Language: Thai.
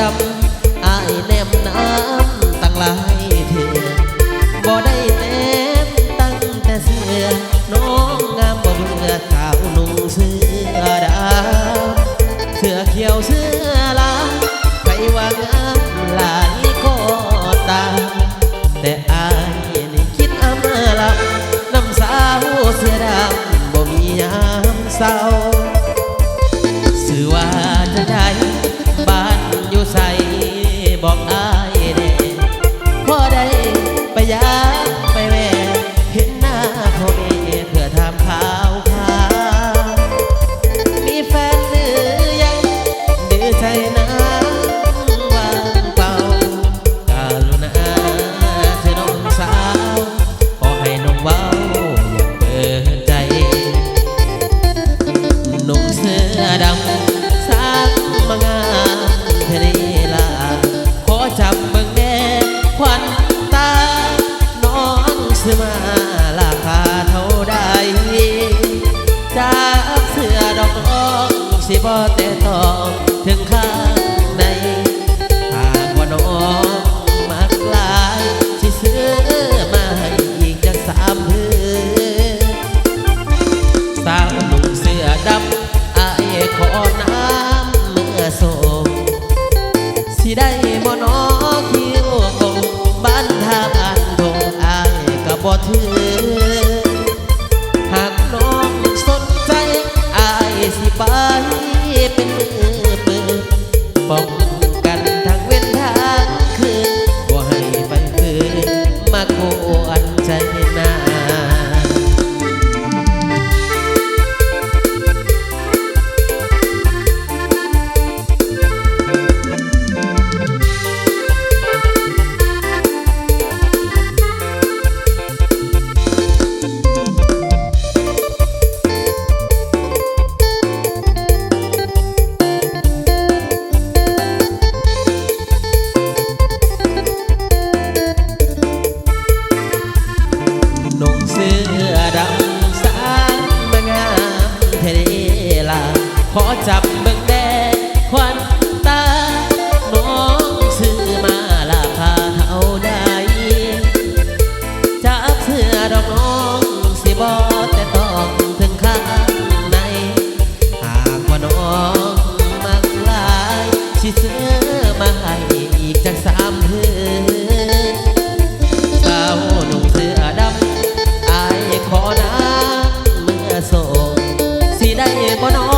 ดำอายแนมน้ำตั้งหลายเถื่อบ่ได้แนมตั้งแต่เสือน้องงามบ่เบื่อสาวนุ่งเสือดำเสือเขียวเสือลาไปว่างามหลานนี่ก็ตามแต่อายนี่คิดอำลาน้ำสาวเสือดำบ่มียามเศร้า ราคาเท่าใดจากเสื้อดอกน้อสิบ่แต่ต้องถึงข้างในหากว่าน้องมักลายสิซื้อมาให้อีกจักสามเพื่อสาวหนุ่มเสื้อดำอายขอน้ำเมื่อโศกสิได้บ่นอคิวกงบ้านทาบ้านทงอายก็บ่ถือ จับเบิ่งแดงควันตา น้องซื้อมาราคาเท่าใดจับเสื้อดอกน้องสิบอแต่ต้องถึงข้างใน หากว่าน้องมักลายสิซื้อมาให้อีกจากสามเพื่อนสาวหนุ่มเสื้อดำอายขอน้ำเมื่อส่งสิได้บ่น้อเ